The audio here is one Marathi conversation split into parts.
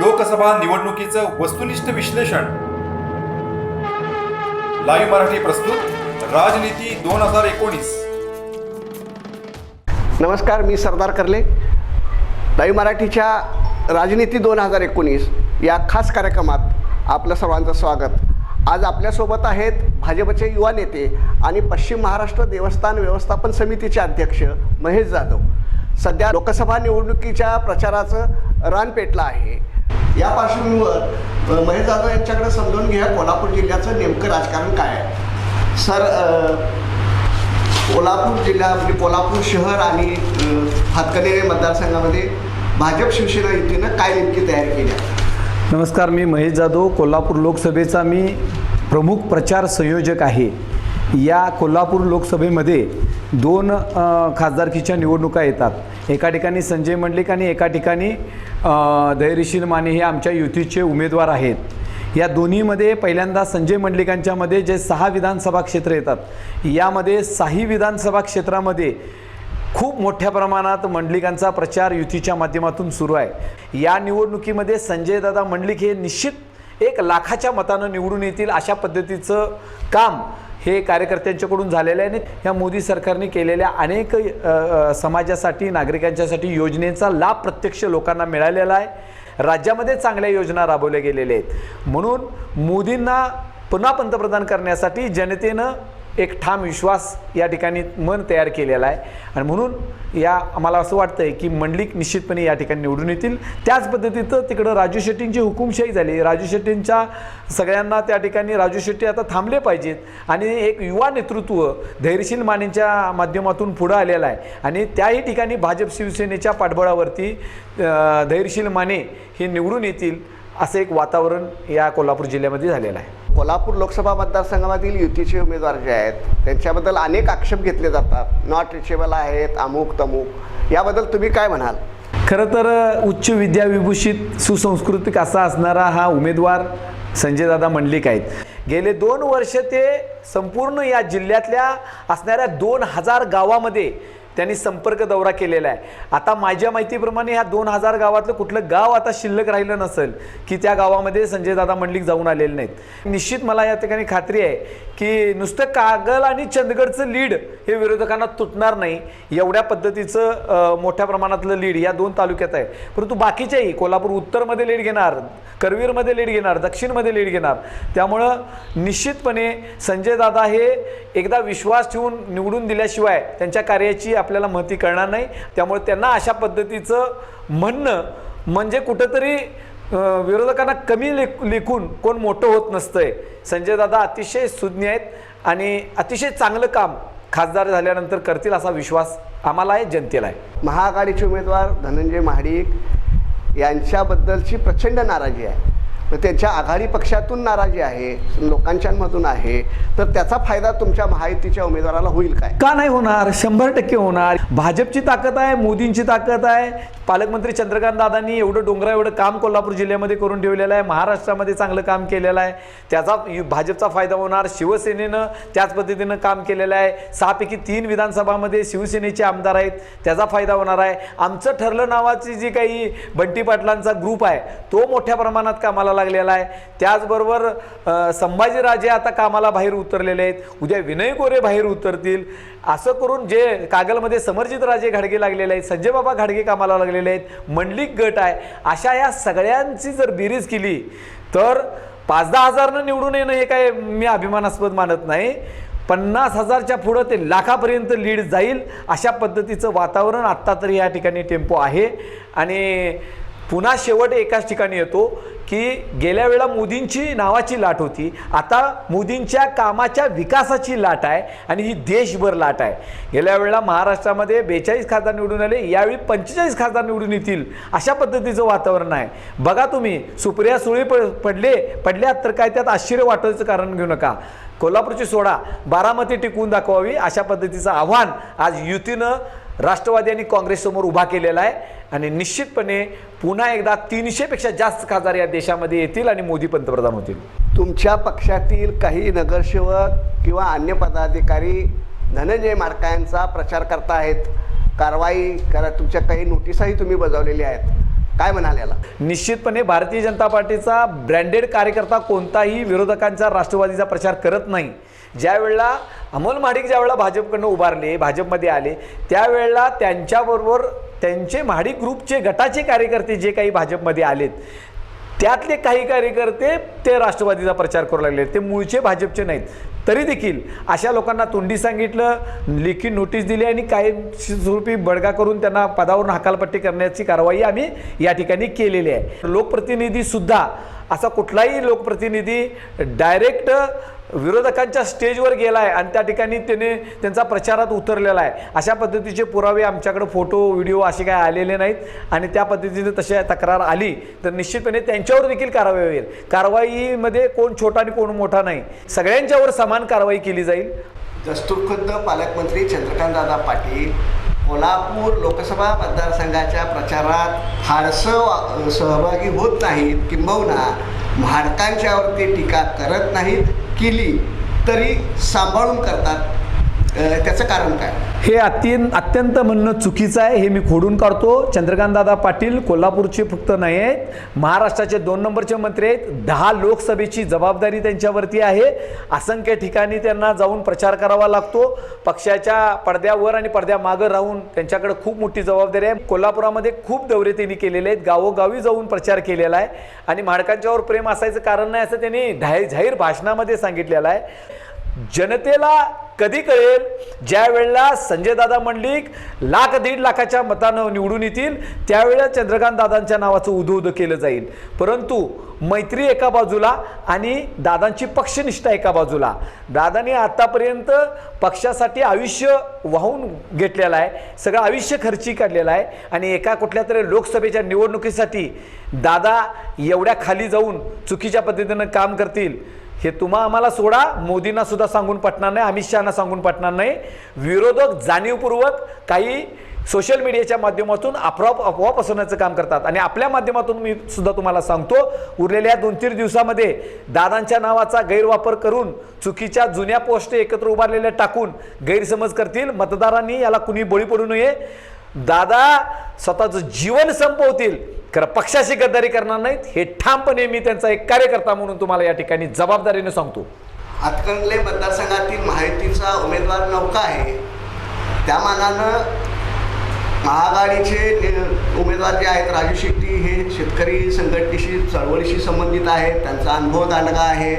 लोकसभा निवडणुकीचं वस्तुनिष्ठ विश्लेषण. लाईव्ह मराठी प्रस्तुत राजनीती दोन हजार एकोणीस. नमस्कार मी सरदार कर्ले. लाईव्ह मराठीच्या राजनीती दोन हजार एकोणीस या खास कार्यक्रमात आपलं सर्वांचं स्वागत. आज आपल्यासोबत आहेत भाजपचे युवा नेते आणि पश्चिम महाराष्ट्र देवस्थान व्यवस्थापन समितीचे अध्यक्ष महेश जाधव. सध्या लोकसभा निवडणुकीच्या प्रचाराचं रान पेटलं आहे. या पार्श्वभूमीवर महेश जाधव यांच्याकडे समजून घ्या कोल्हापूर जिल्ह्याचं नेमकं राजकारण काय आहे. सर कोल्हापूर जिल्हा म्हणजे कोल्हापूर शहर आणि अ, मतदारसंघामध्ये भाजप शिवसेना युतीनं काय नेमकी तयारी केली आहे? नमस्कार मी महेश जाधव. कोल्हापूर लोकसभेचा मी प्रमुख प्रचार संयोजक आहे. या कोल्हापूर लोकसभेमध्ये दोन खासदारकीच्या निवडणुका येतात. एका ठिकाणी संजय मंडलिक आणि एका ठिकाणी धैर्यशील माने हे आमच्या युतीचे उमेदवार आहेत. या दोन्हीमध्ये पहिल्यांदा संजय मंडलिकांच्यामध्ये जे सहा विधानसभा क्षेत्र येतात यामध्ये साही विधानसभा क्षेत्रामध्ये खूप मोठ्या प्रमाणात मंडलिकांचा प्रचार युतीच्या माध्यमातून सुरू आहे. या निवडणुकीमध्ये संजयदादा मंडलिक हे निश्चित एक लाखाच्या मतानं निवडून येतील अशा पद्धतीचं काम हे कार्यकर्त्यांच्याकडून झालेलं आहे आणि ह्या मोदी सरकारने केलेल्या अनेक समाजासाठी नागरिकांच्यासाठी योजनेचा लाभ प्रत्यक्ष लोकांना मिळालेला आहे. राज्यामध्ये चांगल्या योजना राबवल्या गेलेल्या आहेत. म्हणून मोदींना पुन्हा पंतप्रधान करण्यासाठी जनतेनं एक ठाम विश्वास या ठिकाणी मन तयार केलेला आहे. आणि म्हणून या आम्हाला असं वाटतं आहे की मंडलिक निश्चितपणे या ठिकाणी निवडून येतील. त्याच पद्धतीचं तिकडं राजू शेट्टींची हुकुमशाही झाली. राजू शेट्टींच्या सगळ्यांना त्या ठिकाणी राजू शेट्टी आता थांबले पाहिजेत. आणि एक युवा नेतृत्व धैर्यशील मानेच्या माध्यमातून पुढं आलेलं आहे. आणि त्याही ठिकाणी भाजप शिवसेनेच्या पाठबळावरती धैर्यशील माने हे निवडून येतील असं एक वातावरण या कोल्हापूर जिल्ह्यामध्ये झालेलं आहे. कोल्हापूर लोकसभा मतदारसंघामधील युतीचे उमेदवार जे आहेत त्यांच्याबद्दल अनेक आक्षेप घेतले जातात. नॉट रिचेबल आहेत अमुक तमुक. याबद्दल तुम्ही काय म्हणाल? खरं तर उच्च विद्याविभूषित सुसंस्कृतिक असा असणारा हा उमेदवार संजयदादा मंडलिक आहेत. गेले दोन वर्ष ते संपूर्ण या जिल्ह्यातल्या असणाऱ्या दोन हजार गावामध्ये त्यांनी संपर्क दौरा केलेला आहे. आता माझ्या माहितीप्रमाणे ह्या दोन हजार गावातलं कुठलं गाव आता शिल्लक राहिलं नसेल की त्या गावामध्ये संजय दादा मंडलिक जाऊन आलेले नाहीत. निश्चित मला या ठिकाणी खात्री आहे की नुसतं कागल आणि चंदगडचं लीड हे विरोधकांना तुटणार नाही एवढ्या पद्धतीचं मोठ्या प्रमाणातलं लीड या दोन तालुक्यात आहे. परंतु बाकीच्याही कोल्हापूर उत्तरमध्ये लीड घेणार करवीरमध्ये लीड घेणार दक्षिणमध्ये लीड घेणार त्यामुळं निश्चितपणे संजय दादा हे एकदा विश्वास ठेवून निवडून दिल्याशिवाय त्यांच्या कार्याची आपल्याला महती कळणार नाही. त्यामुळे त्यांना अशा पद्धतीचं म्हणणं म्हणजे कुठंतरी विरोधकांना कमी लेख लेखून कोण मोठं होत नसतंय. संजयदादा अतिशय सुज्ञ आहेत आणि अतिशय चांगलं काम खासदार झाल्यानंतर करतील असा विश्वास आम्हाला आहे जनतेला आहे. महाआघाडीचे उमेदवार धनंजय महाडिक यांच्याबद्दलची प्रचंड नाराजी आहे. तर त्यांच्या आघाडी पक्षातून नाराजी आहे लोकांच्यामधून आहे. तर त्याचा फायदा तुमच्या महायुतीच्या उमेदवाराला होईल काय? का नाही होणार? शंभर टक्के होणार. भाजपची ताकद आहे मोदींची ताकद आहे. पालकमंत्री चंद्रकांत दादांनी एवढं डोंगरा एवढं काम कोल्हापूर जिल्ह्यामध्ये करून ठेवलेलं आहे. महाराष्ट्रामध्ये चांगलं काम केलेलं आहे. त्याचा भाजपचा फायदा होणार. शिवसेनेनं त्याच पद्धतीनं काम केलेलं आहे. सहापैकी तीन विधानसभामध्ये शिवसेनेचे आमदार आहेत. त्याचा फायदा होणार आहे. आमचं ठरलं नावाची जी काही बंटी पाटलांचा ग्रुप आहे तो मोठ्या प्रमाणात कामाला लागलेला आहे. त्याचबरोबर संभाजीराजे आता कामाला बाहेर उतरलेले आहेत. उद्या विनय गोरे बाहेर उतरतील. असं करून जे कागलमध्ये समर्जित राजे घाडगे लागलेले आहेत संजय बाबा घाडगे कामाला लागलेले आहेत मंडलिक गट आहे अशा या सगळ्यांची जर बेरीज केली तर पाच दहा हजारनं निवडून येणं हे काय मी अभिमानास्पद मानत नाही. पन्नास हजारच्या पुढं ते लाखापर्यंत लीड जाईल अशा पद्धतीचं वातावरण आत्ता तरी या ठिकाणी टेम्पो आहे. आणि पुन्हा शेवट एकाच ठिकाणी येतो. की गेल्या वेळा मोदींची नावाची लाट होती आता मोदींच्या कामाच्या विकासाची लाट आहे आणि ही देशभर लाट आहे. गेल्या वेळेला महाराष्ट्रामध्ये बेचाळीस खासदार निवडून आले यावेळी पंचेचाळीस खासदार निवडून येतील अशा पद्धतीचं वातावरण आहे. बघा तुम्ही सुप्रिया सुळे प पडले पडल्यात तर काय त्यात आश्चर्य वाटायचं कारण घेऊ नका. कोल्हापूरची सोडा बारामती टिकवून दाखवावी अशा पद्धतीचं आव्हान आज युतीनं राष्ट्रवादी आणि काँग्रेससमोर उभा केलेला आहे. आणि निश्चितपणे पुन्हा एकदा तीनशेपेक्षा जास्त खासदार या देशामध्ये येतील आणि मोदी पंतप्रधान होतील. तुमच्या पक्षातील काही नगरसेवक किंवा अन्य पदाधिकारी धनंजय माडका यांचा प्रचार करताहेत. कारवाई करा तुमच्या काही नोटिसाही तुम्ही बजावलेल्या आहेत. काय म्हणाल याला? निश्चितपणे भारतीय जनता पार्टीचा ब्रँडेड कार्यकर्ता कोणताही विरोधकांचा राष्ट्रवादीचा प्रचार करत नाही. ज्या वेळेला अमोल महाडिक ज्या वेळेला भाजपकडनं उभारले भाजपमध्ये आले त्यावेळेला त्यांच्याबरोबर त्यांचे म्हाडी ग्रुपचे गटाचे कार्यकर्ते जे काही भाजपमध्ये आलेत त्यातले काही कार्यकर्ते ते राष्ट्रवादीचा प्रचार करू लागले. ते मूळचे भाजपचे नाहीत. तरी देखील अशा लोकांना तोंडी सांगितलं लेखी नोटीस दिली आणि कायमस्वरूपी बडगा करून त्यांना पदावरून हकालपट्टी करण्याची कारवाई आम्ही या ठिकाणी केलेली आहे. लोकप्रतिनिधीसुद्धा असा कुठलाही लोकप्रतिनिधी डायरेक्ट विरोधकांच्या स्टेजवर गेला आहे आणि त्या ठिकाणी त्याने त्यांचा प्रचारात उतरलेला आहे. अशा पद्धतीचे पुरावे आमच्याकडे फोटो व्हिडिओ असे काय आलेले नाहीत आणि त्या पद्धतीने तशी तक्रार आली तर निश्चितपणे त्यांच्यावर देखील कारवाई होईल. कारवाईमध्ये कोण छोटा आणि कोण मोठा नाही. सगळ्यांच्यावर समान कारवाई केली जाईल. दस्तूरखुद्द पालकमंत्री चंद्रकांतदादा पाटील कोल्हापूर लोकसभा मतदारसंघाच्या प्रचारात फारसं सहभागी होत नाहीत किंबहुना महाडकांच्यावरती टीका करत नाहीत केली तरी सांभाळून करतात. त्याचं कारण काय? हे अत्यंत अत्यंत म्हणणं चुकीचं आहे हे मी खोडून काढतो. चंद्रकांतदादा पाटील कोल्हापूरचे फक्त नाही आहेत. महाराष्ट्राचे दोन नंबरचे मंत्री आहेत. दहा लोकसभेची जबाबदारी त्यांच्यावरती आहे. असंख्य ठिकाणी त्यांना जाऊन प्रचार करावा लागतो. पक्षाच्या पडद्यावर आणि पडद्यामागं राहून त्यांच्याकडे खूप मोठी जबाबदारी आहे. कोल्हापुरामध्ये खूप दौरे त्यांनी केलेले आहेत. गावोगावी जाऊन प्रचार केलेला आहे. आणि माडकांच्यावर प्रेम असायचं कारण नाही असं त्यांनी जाहीर भाषणामध्ये सांगितलेलं आहे. जनतेला कधी कळेल? ज्या वेळेला संजय दादा मंडलिक लाख दीड लाखाच्या मतानं निवडून येतील त्यावेळेला चंद्रकांत दादांच्या नावाचं उदो उदो केलं जाईल. परंतु मैत्री एका बाजूला आणि दादांची पक्षनिष्ठा एका बाजूला. दादांनी आत्तापर्यंत पक्षासाठी आयुष्य वाहून घेतलेलं आहे सगळं आयुष्य खर्ची काढलेलं आहे आणि एका कुठल्या तरी लोकसभेच्या निवडणुकीसाठी दादा एवढ्या खाली जाऊन चुकीच्या पद्धतीनं काम करतील. हे तुम्हा आम्हाला सोडा. मोदींना सुद्धा सांगून पटणार नाही अमित शहाना सांगून पटणार नाही. विरोधक जाणीवपूर्वक काही सोशल मीडियाच्या माध्यमातून आपोआप अफवा पसरण्याचं काम करतात. आणि आपल्या माध्यमातून मी सुद्धा तुम्हाला सांगतो उरलेल्या दोन तीन दिवसामध्ये दादांच्या नावाचा गैरवापर करून चुकीच्या जुन्या पोस्ट एकत्र उभारलेल्या टाकून गैरसमज करतील. मतदारांनी याला कुणी बळी पडू नये. दादा स्वतःचं जीवन संपवतील. खरं पक्षाशी गद्दारी करणार नाहीत. हे ठामपणे मी त्यांचा एक कार्यकर्ता म्हणून तुम्हाला या ठिकाणी जबाबदारीने सांगतो. हातकंगले मतदारसंघातील महायुतीचा उमेदवार नौका आहे. त्या मानानं महाआघाडीचे उमेदवार जे आहेत राजू शेट्टी हे शेतकरी संघटनेशी चळवळीशी संबंधित आहेत. त्यांचा अनुभव दांडगा आहे.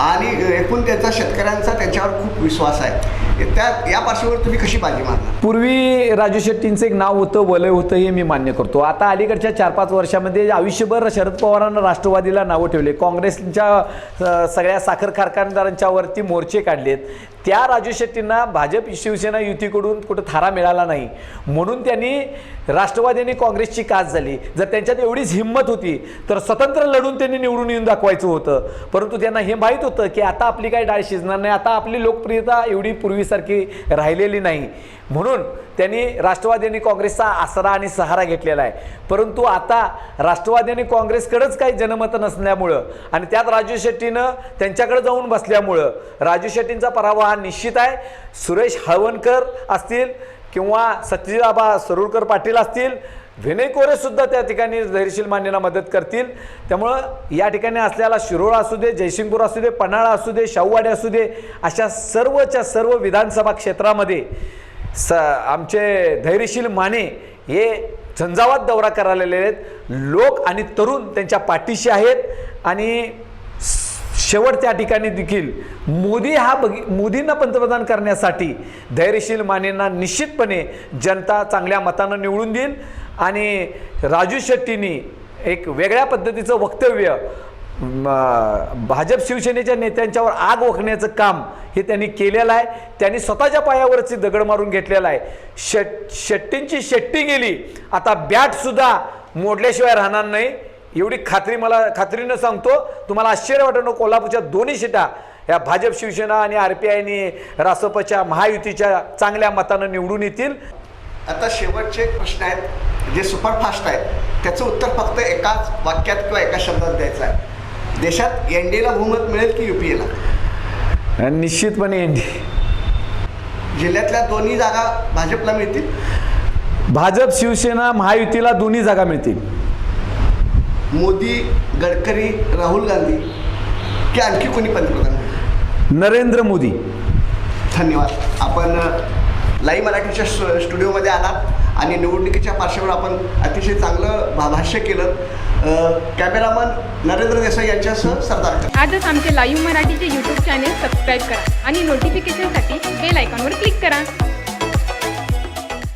आणि एकूण त्यांचा शेतकऱ्यांचा त्यांच्यावर खूप विश्वास आहे. त्या या पार्श्वभूमीवर तुम्ही कशी बाजी मारणार? पूर्वी राजू शेट्टींचं एक नाव होतं वलय होतं हे मी मान्य करतो. आता अलीकडच्या चार पाच वर्षामध्ये आयुष्यभर शरद पवारांना राष्ट्रवादीला नावं ठेवले. काँग्रेसच्या सगळ्या साखर कारखानदारांच्यावरती मोर्चे काढलेत. त्या राजू शेट्टींना भाजप शिवसेना युतीकडून कुठं थारा मिळाला नाही. म्हणून त्यांनी राष्ट्रवादी आणि काँग्रेसची कास झाली. जर त्यांच्यात एवढीच हिंमत होती तर स्वतंत्र लढून त्यांनी निवडून येऊन दाखवायचं होतं. परंतु त्यांना हे माहीत होतं की आता आपली काय डाळ शिजणार नाही. आता आपली लोकप्रियता एवढी पूर्वीसारखी राहिलेली नाही. म्हणून त्यांनी राष्ट्रवादी काँग्रेसचा आसरा आणि सहारा घेतलेला आहे. परंतु आता राष्ट्रवादी आणि काँग्रेसकडेच काही जनमत नसल्यामुळं आणि त्यात राजू शेट्टीनं त्यांच्याकडे जाऊन बसल्यामुळं राजू शेट्टींचा पराभव हा निश्चित आहे. सुरेश हळवणकर असतील किंवा सत्यजीबाबा सरुरकर पाटील असतील विनय कोरेसुद्धा त्या ठिकाणी धैर्यशील मान्यला मदत करतील. त्यामुळं या ठिकाणी असलेला शिरोळ असू दे जयसिंगपूर असू दे पन्हाळा असू दे शाहूवाडी असू दे अशा सर्वच्या सर्व विधानसभा क्षेत्रामध्ये स आमचे धैर्यशील माने हे झंझावात दौरा करालेले आहेत. लोक आणि तरुण त्यांच्या पाठीशी आहेत आणि शेवट त्या ठिकाणी देखील मोदी हा बघी मोदींना पंतप्रधान करण्यासाठी धैर्यशील मानेंना निश्चितपणे जनता चांगल्या मतानं निवडून देईल आणि राजू शेट्टींनी एक वेगळ्या पद्धतीचं वक्तव्य भाजप शिवसेनेच्या नेत्यांच्यावर आग ओकण्याचं काम हे त्यांनी केलेलं आहे. त्यांनी स्वतःच्या पायावरची दगड मारून घेतलेला आहे. शेट शेट्टींची शेट्टी गेली. आता बॅटसुद्धा मोडल्याशिवाय राहणार नाही. एवढी खात्री मला खात्रीनं सांगतो. तुम्हाला आश्चर्य वाटणं कोल्हापूरच्या दोन्ही शिटा या भाजप शिवसेना आणि आर पी आयने रासपच्या महायुतीच्या चांगल्या मतानं निवडून येतील. आता शेवटचे एक प्रश्न आहेत जे सुपरफास्ट आहेत त्याचं उत्तर फक्त एकाच वाक्यात किंवा एका शब्दात द्यायचं आहे. देशात एन डी एला बहुमत मिळेल की यू पी एला? निश्चितपणे एनडी जिल्ह्यातल्या दोन्ही जागा भाजपला मिळतील? भाजप शिवसेना महायुतीला दोन्ही जागा मिळतील. मोदी गडकरी राहुल गांधी की आणखी कोणी पंतप्रधान? नरेंद्र मोदी. धन्यवाद. आपण लाईव्ह मराठीच्या स्टु स्टुडिओमध्ये आलात आणि निवडणुकीच्या पार्श्वभूमीवर आपण अतिशय चांगलं भाष्य केलं. कॅमेरामन नरेंद्र देसाई यांच्यासह सरदार आजच आमचे लाईव्ह मराठीचे यूट्यूब चॅनेल सबस्क्राईब करा आणि नोटिफिकेशनसाठी बेल आयकॉनवर क्लिक करा.